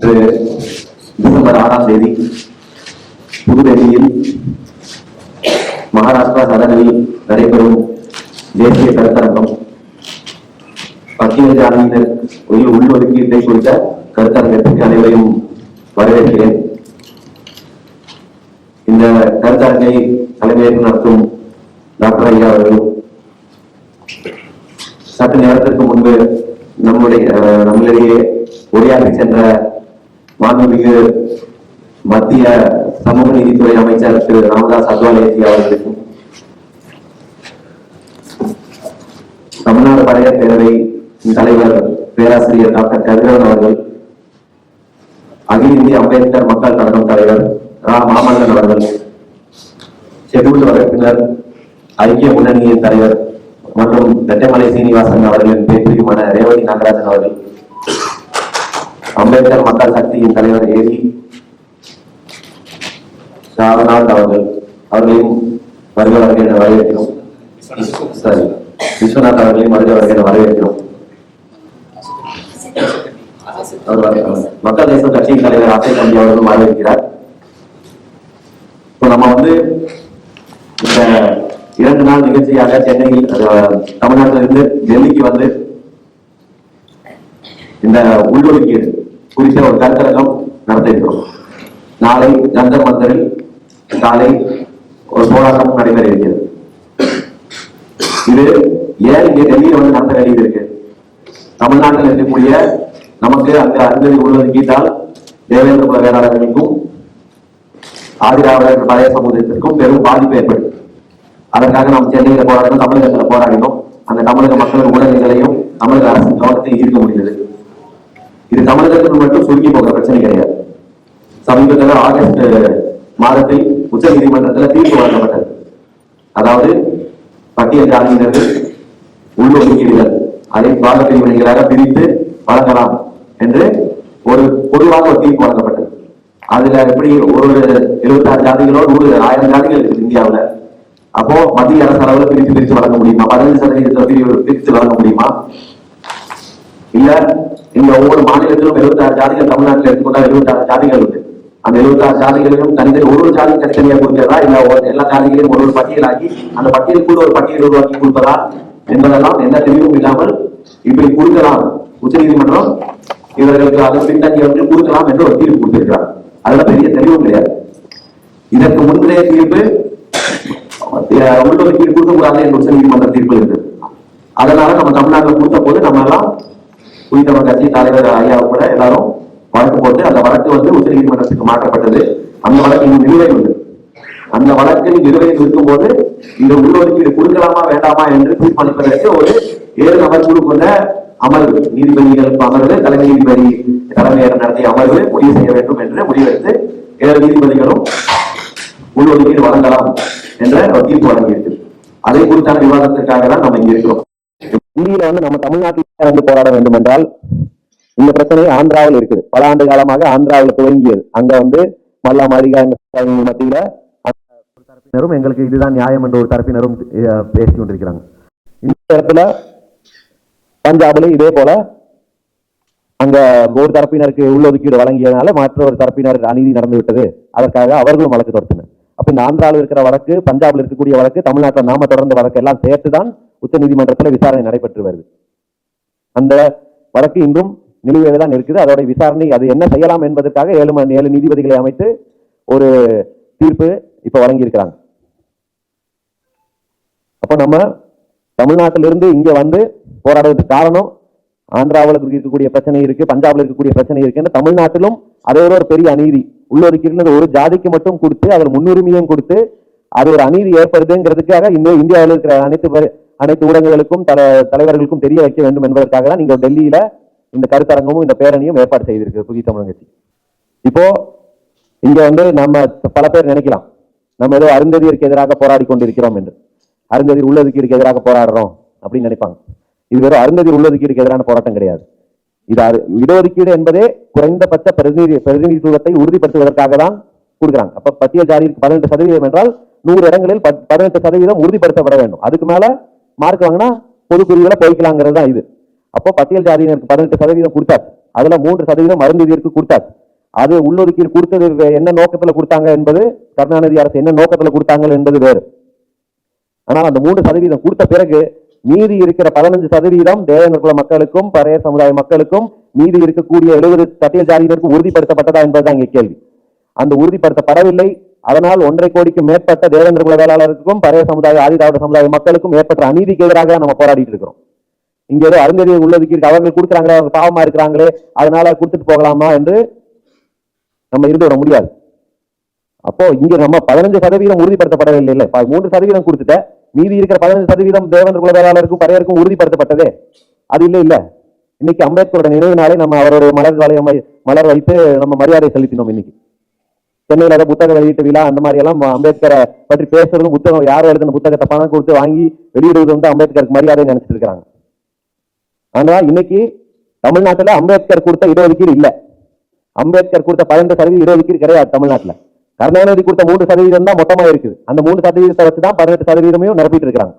இன்று டிசம்பர் ஆறாம் தேதி புதுடெல்லியில் மகாராஷ்டிரா சதனில் நடைபெறும் தேசிய கருத்தரங்கம். பட்டியல் ஜாதியினர் உயிர் உள்ஒதுக்கீட்டை குறித்த கருத்தரங்கத்திற்கு அனைவரையும் வரவேற்கிறேன். இந்த கருத்தரங்கை தலைமையேற்று நடத்தும் டாக்டர் ஐயா அவர்களும் சற்று நேரத்திற்கு முன்பு நம்முடைய அஹ், நம்மளிடையே உரையாற்றி சென்ற மாண்புமிகு மத்திய சமூக நீதித்துறை அமைச்சர் திரு ராமதாஸ் அத்வாலேஜி அவர்களுக்கும் தமிழ்நாடு பழைய பேரவை தலைவர் பேராசிரியர் டாக்டர் கதிரவன் அவர்கள் அகில இந்திய அம்பேத்கர் மக்கள் கழகம் தலைவர் ரா. மாமல்லன் அவர்கள் ஷெட்யூல்டு வகுப்பினர் ஐக்கிய முன்னணியின் தலைவர் மற்றும் ரெட்டமலை சீனிவாசன் அவர்களின் பேட்டியுமான ரேவதி நாகராஜன் அவர்கள் அம்பேத்கர் மக்கள் சக்தியின் தலைவர் ஏசி ராமநாத் அவர்கள் அவர்களையும் வருக வருக என வரவேற்கிறோம். சரி விஸ்வநாத் அவர்களையும் வருக என வரவேற்கிறோம். அவர் மக்கள் தேசம் கட்சியின் தலைவர் ஆசை தம்பி அவர்களும் வரவேற்கிறார். இப்போ நம்ம வந்து இந்த இரண்டு நாள் நிகழ்ச்சியாக சென்னையில் தமிழ்நாட்டிலிருந்து தமிழ்நாட்டில இருந்து டெல்லிக்கு வந்து இந்த உள்ளொதுக்கீடு குறித்த ஒரு கருத்தரங்கம் நடத்திருக்கிறோம் நாளை ஜந்தர் மந்தரில் காலை ஒரு போராட்டம் நடைபெற இருக்கிறது. இது ஏன் இங்கே டெல்லியில் வந்து நடத்த வேண்டியது இருக்கு தமிழ்நாட்டில் இருக்கக்கூடிய நமக்கு அங்க உள்ளது உள்ளொதுக்கீட்டால் தேவேந்திர குல வேளாளர்களுக்கும் ஆதிராவிடர் பழைய சமூகத்திற்கும் பெரும் பாதிப்பு ஏற்படும். அதற்காக நாம் சென்னையில் போராடினோம் தமிழகத்துல போராடினோம். அந்த தமிழக மக்களின் உடல்நிலையும் தமிழக அரசின் கவனத்தை ஈர்க்க முடிந்தது. இது தமிழகத்தில் மட்டும் சுருங்கி போகிற பிரச்சனை கிடையாது. சமீபத்தில் ஆகஸ்ட் மாதத்தில் உச்ச நீதிமன்றத்தில் தீர்ப்பு வழங்கப்பட்டது. அதாவது பட்டியல் ஜாதியினர்கள் உள்ளொதுக்கீடுகள் அதை பாக பிரிவினைகளாக பிரித்து வழங்கலாம் என்று ஒரு பொதுவாக ஒரு தீர்ப்பு வழங்கப்பட்டது. அதுல எப்படி ஒரு எழுபத்தாறு ஜாதிகளோ நூறு ஆயிரம் ஜாதிகள் இருக்குது இந்தியாவுல. அப்போ மத்திய அரசு அளவுல பிரித்து பிரித்து வழங்க முடியுமா? பதினஞ்சு சதவீதத்தில் பிரிவு பிரித்து வழங்க முடியுமா? இல்ல இந்த ஒவ்வொரு மாநிலத்திலும் ஜாதிகள் தமிழ்நாட்டில் எடுத்துக்கொண்டா எழுபத்தாறு ஜாதிகள் இருக்கு அந்த எழுபத்தாறு ஜாதிகளிலும் தனித்தனி ஒரு ஒரு ஜாதி தனித்தனியாக கொடுக்கிறதா? இல்ல ஒரு- எல்லா ஜாதிகளையும் ஒரு ஒரு பட்டியலாக்கி அந்த பட்டியலுக்குள்ள ஒரு பட்டியல் உருவாக்கி கொடுப்பதா என்பதெல்லாம் எந்த தெளிவும் இல்லாமல் இப்படி கொடுக்கலாம். உச்சநீதிமன்றம் இவர்களுக்கு அது பின்தங்கியவர்கள் கொடுக்கலாம் என்று ஒரு தீர்ப்பு கொடுத்திருக்கிறார். அதுல பெரிய தெளிவும் கிடையாது. இதற்கு முந்தைய தீர்ப்பு உள்ளொதுக்கீடு கொடுக்கக்கூடாது என்று உச்ச நீதிமன்ற தீர்ப்பு இருக்கு அதனால நம்ம தமிழ்நாட்டில் கொடுத்த போது நம்ம எல்லாம் புதிதவர் கட்சி தலைவர் ஐயா கூட எல்லாரும் வழக்கு போட்டு அந்த வழக்கு வந்து உச்ச நீதிமன்றத்துக்கு மாற்றப்பட்டது. அந்த வழக்கு இன்னும் நிலுவையில் உண்டு அந்த வழக்கில் நிலுவையில் இருக்கும்போது இந்த உள்ளொதுக்கீடு கொடுக்கலாமா வேண்டாமா என்று தீர்மானிப்பதற்கு ஒரு ஏழு நபர் குழு கொண்ட அமர்வு நீதிபதிகளுக்கு அமர்வு தலைமை நீதிபதி தலைமையர் நடத்திய அமர்வு முடிவு செய்ய வேண்டும் என்று முடிவெடுத்து ஏழு நீதிபதிகளும் உள்ளொதுக்கீடு வழங்கலாம் என்ற தீர்ப்பு வழங்கியிருக்கு. அதை குறித்தான விவாதத்திற்காக தான் நம்ம இங்க இருக்கிறோம். இந்தியில வந்து நம்ம தமிழ்நாட்டில் வந்து போராட வேண்டும் என்றால் இந்த பிரச்சனை ஆந்திராவில் இருக்குது. பல ஆண்டு காலமாக ஆந்திராவில் துவங்கியது. அங்க வந்து மல்லா மாளிகா மத்தியில ஒரு தரப்பினரும் எங்களுக்கு இதுதான் நியாயம் என்ற ஒரு தரப்பினரும் பேசி கொண்டிருக்கிறாங்க. இந்த இடத்துல பஞ்சாபில் இதே போல அங்க ஒரு தரப்பினருக்கு உள்ளொதுக்கீடு வழங்கியதுனால மற்ற ஒரு தரப்பினர் அநீதி நடந்து விட்டது அதற்காக அவர்களும் வழக்கு தொடுத்தனர். அப்ப இந்த ஆந்திராவில் இருக்கிற வழக்கு பஞ்சாப்ல இருக்கக்கூடிய வழக்கு தமிழ்நாட்டில் நாம தொடர்ந்த வழக்கு எல்லாம் சேர்த்துதான் நீதிமன்றத்தில் விசாரணை நடைபெற்று வருது. அந்த வழக்கு இன்றும் நிலுவையில் தான் இருக்குது. அதோட விசாரணை அது என்ன செய்யலாம் என்பதற்காக ஏழு ஏழு நீதிபதிகளை அமைத்து ஒரு தீர்ப்பு இப்போ வழங்கியிருக்கிறாங்க. அப்போ நம்ம தமிழ்நாட்டிலிருந்து இங்க வந்து போராடுறதுக்கு காரணம் ஆந்திராவில் இருக்கக்கூடிய பிரச்சனை இருக்கு பஞ்சாப்ல இருக்கக்கூடிய பிரச்சனை இருக்குன்னு தமிழ்நாட்டிலும் அதே ஒரு பெரிய அநீதி. உள்ளொதுக்கீடுன்றது ஒரு ஜாதிக்கு மட்டும் கொடுத்து அதில் முன்னுரிமையும் கொடுத்து அது ஒரு அநீதி ஏற்படுதுங்கிறதுக்காக இந்த இந்தியாவில் இருக்கிற அனைத்து அனைத்து ஊடகங்களுக்கும் தல தலைவர்களுக்கும் தெரிய வைக்க வேண்டும் என்பதற்காக தான் நீங்கள் டெல்லியில இந்த கருத்தரங்கமும் இந்த பேரணியும் ஏற்பாடு செய்திருக்கு புதிய தமிழ் கட்சி இப்போ இங்க வந்து நம்ம பல பேர் நினைக்கலாம். நம்ம ஏதோ அருந்ததியருக்கு எதிராக போராடி கொண்டிருக்கிறோம் என்று. அருந்ததியர் உள்ளதுக்கீடுக்கு எதிராக போராடுறோம் அப்படின்னு நினைப்பாங்க. இது வெறும் அருந்ததி உள்ளதுக்கீடுக்கு எதிரான போராட்டம் கிடையாது. இது அரு- இடஒதுக்கீடு என்பதே குறைந்தபட்ச பிரதிநிதி பிரதிநிதித்துவத்தை உறுதிப்படுத்துவதற்காக தான் கொடுக்குறாங்க. அப்ப பட்டியல் ஜாதிக்கு பதினெட்டு சதவீதம் என்றால் நூறு இடங்களில் பத்- பதினெட்டு சதவீதம் உறுதிப்படுத்தப்பட வேண்டும். அதுக்கு மேல மார்க் வாங்கினா பொது பிரிவுல போய்க்கலாங்கிறது தான் இது. அப்போ பட்டியல் ஜாதியினருக்கு பதினெட்டு சதவீதம் கொடுத்தார். அதுல மூன்று சதவீதம் மருந்துவீருக்கு கொடுத்தார். அது உள்ளொதுக்கீடு கொடுத்தது என்ன நோக்கத்துல கொடுத்தாங்க என்பது கருணாநிதி அரசு என்ன நோக்கத்துல கொடுத்தாங்க என்பது வேறு. ஆனால் அந்த மூன்று சதவீதம் கொடுத்த பிறகு மீதி இருக்கிற பதினஞ்சு சதவீதம் தேவேந்திர குல மக்களுக்கும் பறைய சமுதாய மக்களுக்கும் மீதி இருக்கக்கூடிய எழுபது பட்டியல் ஜாதியினருக்கு உறுதிப்படுத்தப்பட்டதா என்பதுதான் இங்கே கேள்வி. அந்த உறுதிப்படுத்தப்படவில்லை. அதனால் ஒன்றரை கோடிக்கும் மேற்பட்ட தேவேந்திர குல வேளாளருக்கும் பழைய சமுதாய ஆதிதாவிட சமுதாய மக்களுக்கும் ஏற்பட்ட அநீதிக்கு எதிராக நம்ம போராடிட்டு இருக்கிறோம். இங்க ஏதோ அருந்ததி உள்ளதுக்கு அவர்கள் கொடுக்குறாங்களே அவங்க பாவமா இருக்கிறாங்களே அதனால கொடுத்துட்டு போகலாமா என்று நம்ம இருந்து விட முடியாது. அப்போ இங்க நம்ம பதினஞ்சு சதவீதம் உறுதிப்படுத்தப்படவில்லை இல்ல மூன்று சதவீதம் கொடுத்துட்ட. மீதி இருக்கிற பதினஞ்சு சதவீதம் தேவேந்திர குல வேளாளருக்கும் பறையருக்கும் உறுதிப்படுத்தப்பட்டதே. அது இல்ல இல்ல. இன்னைக்கு அம்பேத்கரோட நினைவு நாளை நம்ம அவருடைய மலர் வளையம் மலர் வைத்து நம்ம மரியாதை செலுத்தினோம் இன்னைக்கு. சென்னையில் ஏதாவது புத்தக வெளியீட்டு விழா அந்த மாதிரி எல்லாம் அம்பேத்கரை பற்றி பேசுறதும் புத்தகம் யாரும் எழுதின புத்தகத்தை பணம் கொடுத்து வாங்கி வெளியிடுவது வந்து அம்பேத்கருக்கு மரியாதை நினைச்சிட்டு இருக்கிறாங்க. ஆனா இன்னைக்கு தமிழ்நாட்டுல அம்பேத்கர் கொடுத்த இடஒதுக்கீடு இல்லை. அம்பேத்கர் கொடுத்த பதினெட்டு சதவீத இடஒதுக்கீடு கிடையாது தமிழ்நாட்டுல. கருணாநிதி கொடுத்த மூன்று சதவீதம் தான் மொத்தமா இருக்குது. அந்த மூணு சதவீதத்தை வச்சு தான் பதினெட்டு சதவீதமும் நிரப்பிட்டு இருக்கிறாங்க.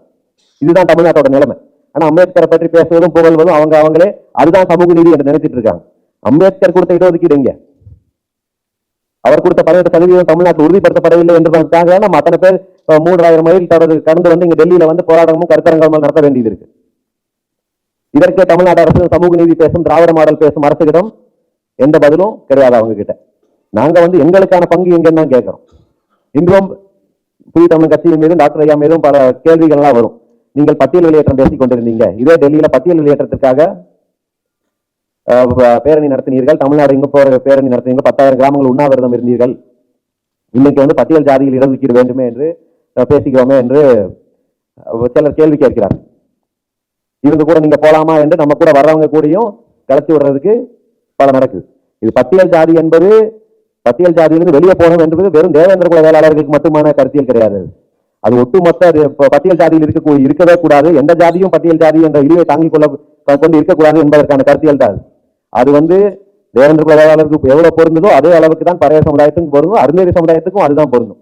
இதுதான் தமிழ்நாட்டோட நிலைமை. ஆனா அம்பேத்கரை பற்றி பேசுவதும் புகழ்வதும் அவங்க அவங்களே அதுதான் சமூக நீதி என்று நினைச்சிட்டு இருக்காங்க. அம்பேத்கர் கொடுத்த இடஒதுக்கீடு எங்க? அவர் கொடுத்த பதினெட்டு சதவீதம் தமிழ்நாட்டில் உறுதிப்படுத்தப்படவில்லை என்பதற்காக நம்ம அத்தனை பேர் மூன்றாயிரம் மைல் தொடர் கடந்து வந்து இங்க டெல்லியில வந்து போராட்டமும் கருத்தரங்கமும் நடத்த வேண்டியது இருக்கு. இதற்கே தமிழ்நாடு அரசு சமூக நீதி பேசும் திராவிட மாடல் பேசும் அரசுகிடம் எந்த பதிலும் கிடையாது அவங்க கிட்ட நாங்க வந்து எங்களுக்கான பங்கு எங்கன்னு தான் கேட்கிறோம். இன்றும் புதிய தமிழ் கட்சியின் மீதும் டாக்டர் ஐயா மீதும் பல கேள்விகள்லாம் வரும். நீங்கள் பட்டியல் வெளியேற்றம் பேசிக் கொண்டிருந்தீங்க இதே டெல்லியில பட்டியல் வெளியேற்றத்திற்காக பேரணி நடத்தினீர்கள். தமிழ்நாடு எங்க போற பேரணி நடத்தினீர்கள்? பத்தாயிரம் கிராமங்கள் உண்ணாவிரதம் இருந்தீர்கள். இன்னைக்கு வந்து பட்டியல் ஜாதியில் இடஒதுக்கீடு வேண்டுமே என்று பேசிக்கிறோமே என்று சிலர் கேள்வி கேட்கிறார். இருந்து கூட நீங்க போலாமா என்று நம்ம கூட வர்றவங்க கூடயும் கலத்தி விடுறதுக்கு பல நடக்குது இது பட்டியல் ஜாதி என்பது பட்டியல் ஜாதியிலிருந்து வெளியே போகணும் என்பது வெறும் தேவேந்திர குல வேளாளர்களுக்கு மட்டுமான கருத்தியல் கிடையாது. அது. ஒட்டுமொத்த அது பட்டியல் ஜாதியில் இருக்க இருக்கவே கூடாது. எந்த ஜாதியும் பட்டியல் ஜாதி என்ற இழிவை தாங்கிக் கொள்ள கொண்டு இருக்கக்கூடாது என்பதற்கான கருத்தியல் தான் அது. வந்து தேவேந்திர குல எவ்வளவு பொருந்ததோ அதே அளவுக்கு தான் பறைய சமுதாயத்துக்கும் பொருந்தும் அருந்தேரி சமுதாயத்துக்கும் அதுதான் பொருந்தும்.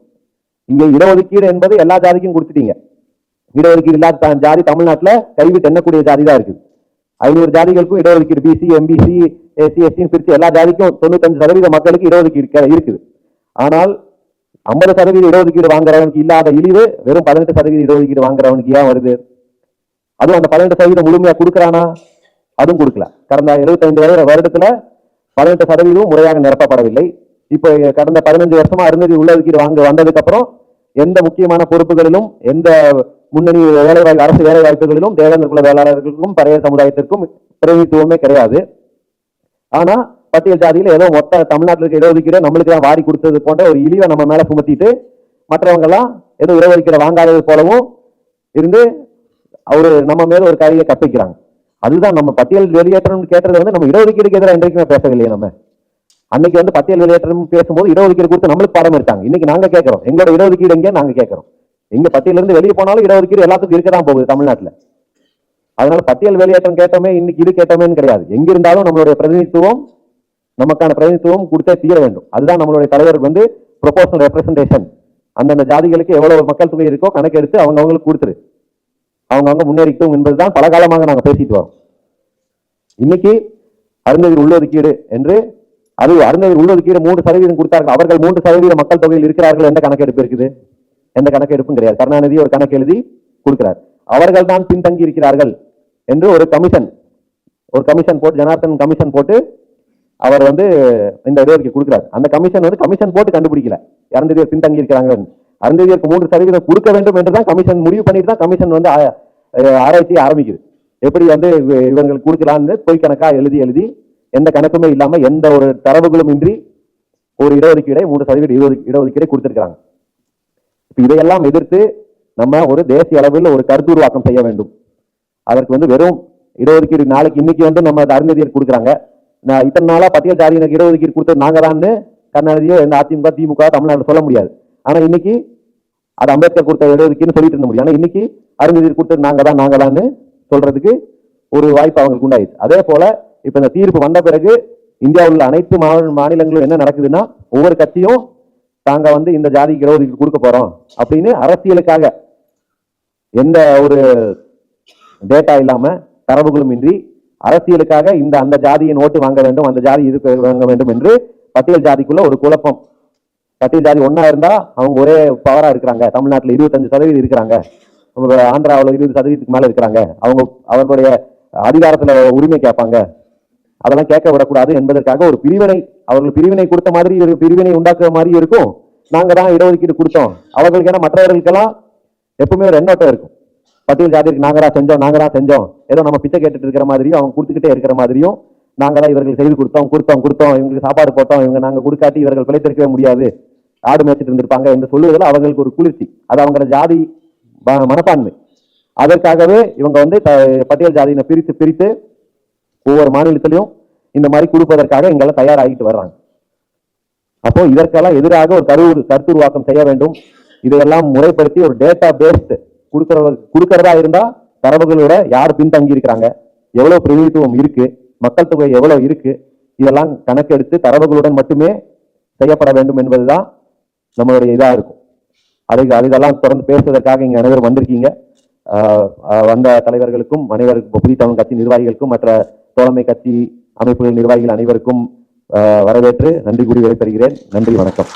இங்க இடஒதுக்கீடு என்பது எல்லா ஜாதிக்கும் கொடுத்துட்டீங்க. இடஒதுக்கீடு இல்லாத ஜாதி தமிழ்நாட்டில் கைவிட்டு எண்ணக்கூடிய ஜாதி தான் இருக்குது. ஐநூறு ஜாதிகளுக்கும் இடஒதுக்கீடு பிசி எம்பிசி எஸ்சி எஸ்டின்னு பிரித்து எல்லா ஜாதிக்கும் தொண்ணூத்தஞ்சு சதவீத மக்களுக்கு இடஒதுக்கீடு இருக்குது. ஆனால் ஐம்பது சதவீத இடஒதுக்கீடு வாங்குறவனுக்கு இல்லாத இழிவு வெறும் பதினெட்டு சதவீத இடஒதுக்கீடு வாங்குறவனுக்கு ஏன் வருது? அதுவும் அந்த பதினெட்டு சதவீதம் முழுமையாக கொடுக்குறானா? அதுவும் கொடுக்கல. கடந்த 75 வருட வருடத்துல பதினெட்டு சதவீதம் முறையாக நிரப்பப்படவில்லை. இப்போ கடந்த பதினஞ்சு வருஷமா அருந்ததி உள்ளொதுக்கீடு வாங்க வந்ததுக்கு அப்புறம் எந்த முக்கியமான பொறுப்புகளிலும் எந்த முன்னணி வேலைவாய்ப்பு அரசு வேலை வாய்ப்புகளிலும் தேவேந்திர குல வேளாளர்களுக்கும் பழைய சமுதாயத்திற்கும் பிரதிநிதித்துவமே கிடையாது. ஆனா பட்டியல் ஜாதியில ஏதோ மொத்த தமிழ்நாட்டில் இருக்க இடஒதுக்கீடு நம்மளுக்கு தான் வாரி கொடுத்தது போன்ற ஒரு இழிவை நம்ம மேல சுமத்திட்டு மற்றவங்க எல்லாம் ஏதோ இடஒதுக்கீடு வாங்காதது போலவும் இருந்து அவரு நம்ம மேல ஒரு காரியை கற்பிக்கிறாங்க. அதுதான் நம்ம பட்டியல் வெளியேற்றம் கேட்டது வந்து நம்ம இடஒதுக்கீடுக்கு எதிராக இன்றைக்குமே பேசவில்லையே நம்ம. அன்னைக்கு வந்து பட்டியல் வெளியேற்றம் பேசும்போது இடஒதுக்கீடு கொடுத்து நம்மளுக்கு பாடம் எடுத்தாங்க. இன்னைக்கு நாங்க கேட்கறோம். எங்களோட இடஒதுக்கீடு எங்கே? நாங்க கேட்கறோம். எங்க பட்டியலிருந்து வெளியே போனாலும் இடஒதுக்கீடு எல்லாத்துக்கும் இருக்கதான் போகுது தமிழ்நாட்டுல. அதனால பட்டியல் வெளியேற்றம் கேட்டோமே இன்னைக்கு இது கேட்டோமேன்னு கிடையாது. எங்க இருந்தாலும் நம்மளுடைய பிரதிநிதித்துவம் நமக்கான பிரதிநிதித்துவம் கொடுத்தே தீர வேண்டும். அதுதான் நம்மளுடைய தலைவர் வந்து ப்ரொபோஷனல் ரெப்ரஸன்டேஷன் அந்தந்த ஜாதிகளுக்கு எவ்வளவு மக்கள் தொகை இருக்கோ கணக்கெடுத்து அவங்க அவங்களுக்கு கொடுத்துரு. அவங்க அவங்க முன்னேறிக்கட்டும் என்பதுதான் பல காலமாக நாங்கள் பேசிட்டு வரோம். இன்னைக்கு அருந்ததி உள்ளொதுக்கீடு என்று அது அருந்ததி உள்ளொதுக்கீடு மூன்று சதவீதம் கொடுத்தார்கள். அவர்கள் மூன்று சதவீத மக்கள் தொகையில் இருக்கிறார்கள் எந்த கணக்கெடுப்பு இருக்குது. எந்த கணக்கெடுப்பும் கிடையாது. கருணாநிதி ஒரு கணக்கு எழுதி கொடுக்கிறார். அவர்கள் தான் பின்தங்கி இருக்கிறார்கள் என்று ஒரு கமிஷன் ஒரு கமிஷன் போட்டு ஜனார்தன் கமிஷன் போட்டு அவர் வந்து இந்த இடஒதுக்கீடு கொடுக்கிறார். அந்த கமிஷன் வந்து கமிஷன் போட்டு கண்டுபிடிக்கல. அருந்ததியர் பின்தங்கி இருக்கிறாங்கன்னு அருந்ததியருக்கு மூன்று சதவீதம் கொடுக்க வேண்டும் என்று தான் கமிஷன் முடிவு பண்ணிட்டு தான் கமிஷன் வந்து ஆராய்ச்சி ஆரம்பிக்குது. எப்படி வந்து இவ- இவங்களுக்கு கொடுக்கலாம்னு பொய் கணக்கா எழுதி எழுதி எந்த கணக்குமே இல்லாம எந்த ஒரு தரவுகளும் இன்றி ஒரு இடஒதுக்கீடை மூன்று சதவீத இருபது இடஒதுக்கீடை கொடுத்துருக்காங்க இப்ப இதையெல்லாம் எதிர்த்து நம்ம ஒரு தேசிய அளவில் ஒரு கருத்துருவாக்கம் செய்ய வேண்டும். அதற்கு வந்து வெறும் இடஒதுக்கீடு நாளைக்கு இன்னைக்கு வந்து நம்ம அது அருந்ததியர் கொடுக்குறாங்க. நான் இத்தனை நாளா பட்டியல் ஜாதியினருக்கு இடஒதுக்கீடு கொடுத்தது நாங்க தான்னு கருணாநிதியோ அதிமுக திமுக தமிழ்நாடு சொல்ல முடியாது. ஆனா இன்னைக்கு அது அம்பேத்கர் கொடுத்த இடஒதுக்கீடுன்னு சொல்லிட்டு இருந்த முடியும். ஆனா இன்னைக்கு அருந்ததியர் கொடுத்தது நாங்க தான் நாங்க தான்னு சொல்றதுக்கு ஒரு வாய்ப்பு அவங்களுக்கு உண்டாயிடுச்சு அதே போல இப்ப இந்த தீர்ப்பு வந்த பிறகு இந்தியாவில் உள்ள அனைத்து மாநிலங்களும் என்ன நடக்குதுன்னா ஒவ்வொரு கட்சியும் தாங்க வந்து இந்த ஜாதிக்கு இடஒதுக்கீடு கொடுக்க போறோம் அப்படின்னு அரசியலுக்காக எந்த ஒரு டேட்டா இல்லாம தரவுகளும் இன்றி அரசியலுக்காக இந்த அந்த ஜாதியின் ஓட்டு வாங்க வேண்டும் அந்த ஜாதி இது வாங்க வேண்டும் என்று பட்டியல் ஜாதிக்குள்ள ஒரு குழப்பம் பட்டியல் ஜாதி ஒன்றா இருந்தா அவங்க ஒரே பவரா இருக்கிறாங்க. தமிழ்நாட்டுல இருபத்தஞ்சு சதவீதம் இருக்கிறாங்க. ஆந்திராவில் இருபது சதவீதத்துக்கு மேல இருக்கிறாங்க. அவங்க அவர்களுடைய அதிகாரத்துல உரிமை கேட்பாங்க. அதெல்லாம் கேட்க விடக்கூடாது என்பதற்காக ஒரு பிரிவினை அவர்கள் பிரிவினை கொடுத்த மாதிரி ஒரு பிரிவினை உண்டாக்குற மாதிரி இருக்கும். நாங்க தான் இடஒதுக்கீடு கொடுத்தோம். அவர்களுக்கு ஏன்னா மற்றவர்களுக்கெல்லாம் எப்பவுமே ஒரு எண்ணோட்டம் இருக்கும். பட்டியல் ஜாதிக்கு நாங்க தான் செஞ்சோம் நாங்க தான் செஞ்சோம். ஏதோ நம்ம பிச்சை கேட்டுட்டு இருக்கிற மாதிரியும் அவங்க கொடுத்துக்கிட்டே இருக்கிற மாதிரியும் நாங்க தான் இவர்கள் செய்து கொடுத்தோம் கொடுத்தோம் கொடுத்தோம். இவங்களுக்கு சாப்பாடு போட்டோம் இவங்க நாங்க கொடுக்காட்டி இவர்கள் பிழைத்திருக்கவே முடியாது. ஆடு மேய்ச்சிட்டு இருந்திருப்பாங்க என்று சொல்லுவதில் அவர்களுக்கு ஒரு குளிர்ச்சி. அது அவங்களோட ஜாதி மனப்பான்மை. அதற்காகவே இவங்க வந்து பட்டியல் ஜாதியினை பிரித்து பிரித்து ஒவ்வொரு மாநிலத்திலையும் இந்த மாதிரி கொடுப்பதற்காக எங்களை தயாராகிட்டு வர்றாங்க. அப்போ இதற்கெல்லாம் எதிராக ஒரு கரு கருத்துருவாக்கம் செய்ய வேண்டும். இதையெல்லாம் முறைப்படுத்தி ஒரு டேட்டா பேஸ்டு கொடுக்கற கொடுக்கறதா இருந்தா தரவுகளோட யார் பின்தங்கி இருக்கிறாங்க? எவ்வளவு பிரதிநிதித்துவம் இருக்கு? மக்கள் தொகை எவ்வளவு இருக்கு? இதெல்லாம் கணக்கெடுத்து தரவுகளுடன் மட்டுமே செய்யப்பட வேண்டும் என்பதுதான் நம்மளுடைய இதாக இருக்கும். அதுக்கு அது இதெல்லாம் தொடர்ந்து பேசுவதற்காக இங்கே அனைவரும் வந்திருக்கீங்க. வந்த தலைவர்களுக்கும் அனைவருக்கும் புதிய தமிழ் கட்சி நிர்வாகிகளுக்கும் மற்ற தோழமை கட்சி அமைப்புகள் நிர்வாகிகள் அனைவருக்கும் வரவேற்று நன்றி கூறி விடைபெறுகிறேன். நன்றி வணக்கம்.